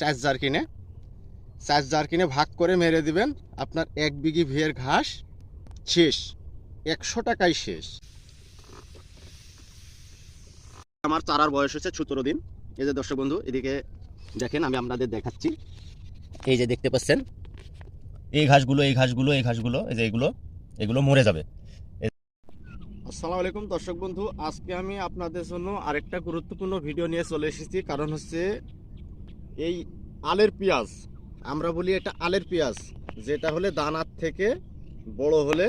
চার জার কিনে চার জার কিনে ভাগ করে মেরে দিবেন আপনার এক বিঘি ভিয়ের ঘাস, শেষ, একশো টাকায় শেষ। আমার চারার বয়স হচ্ছে সতেরো দিন। এই যে দর্শক বন্ধু, এদিকে দেখেন, আমি আপনাদের দেখাচ্ছি। এই যে দেখতে পাচ্ছেন, এই ঘাসগুলো এই ঘাসগুলো এই ঘাসগুলো, এই যে এগুলো এগুলো মরে যাবে। আসসালামু আলাইকুম দর্শক বন্ধু, আজকে আমি আপনাদের জন্য আরেকটা গুরুত্বপূর্ণ ভিডিও নিয়ে চলে এসেছি। কারণ হচ্ছে এই আলের পেঁয়াজ, আমরা বলি এটা আলের পেঁয়াজ, যেটা হলে দানার থেকে বড় হলে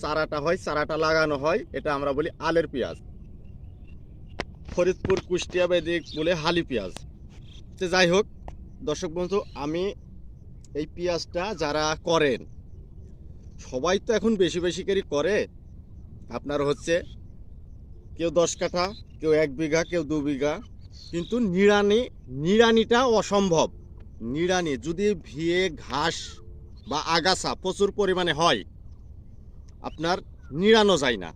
চারাটা হয়, চারাটা লাগানো হয়, এটা আমরা বলি আলের পেঁয়াজ। ফরিদপুর, কুষ্টিয়া বেদিক বলে হালি পেঁয়াজ। সে যাই হোক, দর্শক বন্ধু, আমি এই পেঁয়াজটা যারা করেন, সবাই তো এখন বেশি বেশি করে করে। আপনার হচ্ছে কেউ দশ কাঠা, কেউ এক বিঘা, কেউ দু বিঘা। কিন্তু নিড়ানি, নিড়ানিটা অসম্ভব। নিড়ানি যদি ভিয়ে, ঘাস বা আগাছা প্রচুর পরিমাণে হয়, আপনার নিড়ানো যায় না।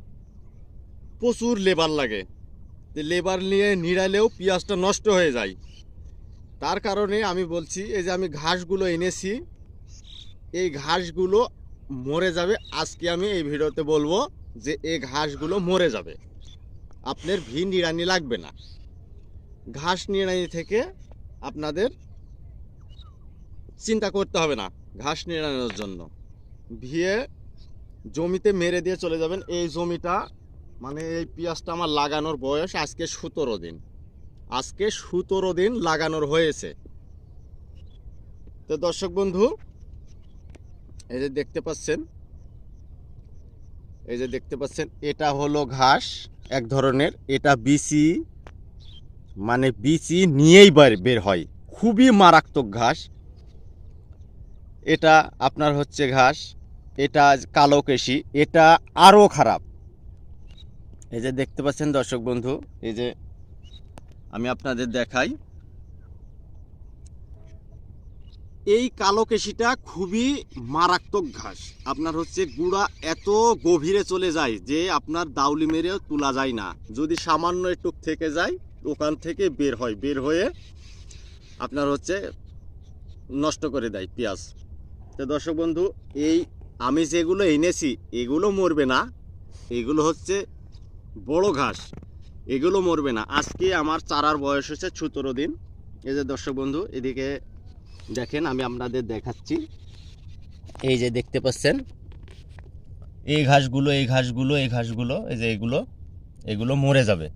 প্রচুর লেবার লাগে। লেবার নিয়ে নিড়ালেও পেঁয়াজটা নষ্ট হয়ে যায়। তার কারণে আমি বলছি, এই যে আমি ঘাসগুলো এনেছি, এই ঘাসগুলো মরে যাবে। আজকে আমি এই ভিডিওতে বলব যে, এই ঘাসগুলো মরে যাবে। আপনার ভি নিড়ানি লাগবে না। ঘাস নিড়ানি থেকে আপনাদের চিন্তা করতে হবে না, ঘাস নিড়ানোর জন্য। ভিয়ে জমিতে মেরে দিয়ে চলে যাবেন। এই জমিটা মানে এই পেঁয়াজটা আমার লাগানোর বয়স আজকে সতেরো দিন। আজকে সতেরো দিন লাগানোর হয়েছে। তো দর্শক বন্ধু, এই যে দেখতে পাচ্ছেন, এই যে দেখতে পাচ্ছেন, এটা হলো ঘাস এক ধরনের, এটা বিচি মানে বিচি নিয়েই বার- হয়। খুবই মারাত্মক ঘাস। এটা আপনার হচ্ছে ঘাস, এটা কালো কেশি, এটা আরও খারাপ। এই যে দেখতে পাচ্ছেন দর্শক বন্ধু, এই যে আমি আপনাদের দেখাই। এই কালো কেশিটা খুবই মারাত্মক ঘাস। আপনার হচ্ছে গুড়া এত গভীরে চলে যায় যে আপনার দাউলি মেরেও তোলা যায় না। যদি সামান্য একটু থেকে যায় ওখান থেকে বের হয়। বের হয়ে আপনার হচ্ছে নষ্ট করে দেয় পেঁয়াজ। তো দর্শক বন্ধু, এই আমি যেগুলো এনেছি, এগুলো মরবে না। এগুলো হচ্ছে বড় ঘাস। এগুলো মরবে না। আজকে আমার চারার বয়স হচ্ছে সতেরো দিন। এই যে দর্শক বন্ধু, এদিকে দেখেন, আমি আপনাদের দেখাচ্ছি। এই যে দেখতে পাচ্ছেন, এই ঘাসগুলো এই ঘাসগুলো এই ঘাসগুলো, এই যে এগুলো এগুলো মরে যাবে।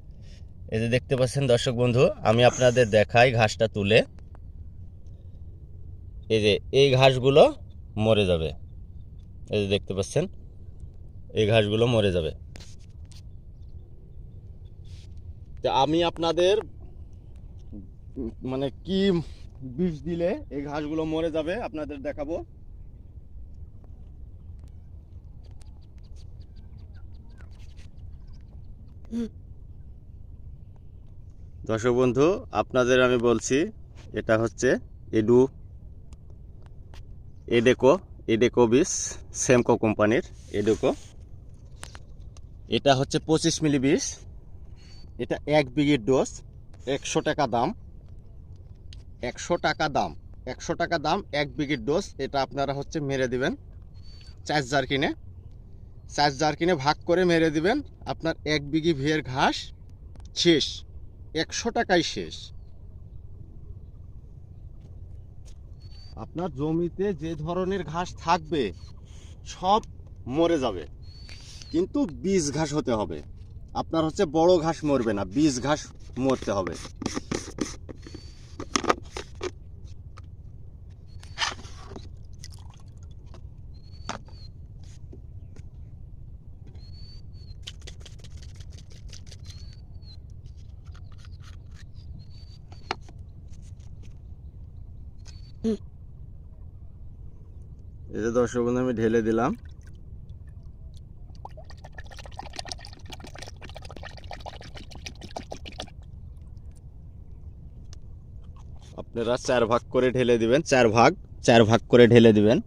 এই যে দেখতে পাচ্ছেন দর্শক বন্ধু, আমি আপনাদের দেখাই ঘাসটা তুলে। এই যে এই ঘাসগুলো মরে যাবে। এই যে দেখতে পাচ্ছেন, এই ঘাসগুলো মরে যাবে। তো আমি আপনাদের মানে কি বিষ দিলে এই ঘাসগুলো মরে যাবে আপনাদের দেখাবো। দর্শক বন্ধু, আপনাদের আমি বলছি, এটা হচ্ছে এডু, এডেকো এডেকো বিষ সেমকো কোম্পানির এডেকো। এটা হচ্ছে পঁচিশ মিলি বিষ এটা এক বিঘির ডোজ, একশো টাকা দাম। একশো টাকা দাম, একশো টাকা দাম, এক বিঘির ডোজ, এটা আপনারা হচ্ছে মেরে দিবেন চার জার কিনে। চার জার কিনে ভাগ করে মেরে দিবেন, আপনার এক বিঘি ভিয়ের ঘাস শেষ একশো টাকায় শেষ। আপনার জমিতে যে ধরনের ঘাস থাকবে, সব মরে যাবে। কিন্তু বীজ ঘাস হতে হবে। আপনার হচ্ছে বড় ঘাস মরবে না, বীজ ঘাস মরতে হবে। এই যে দর্শক বন্ধু, আমি ঢেলে দিলাম। আপনারা চার ভাগ করে ঢেলে দিবেন, চার ভাগ চার ভাগ করে ঢেলে দিবেন।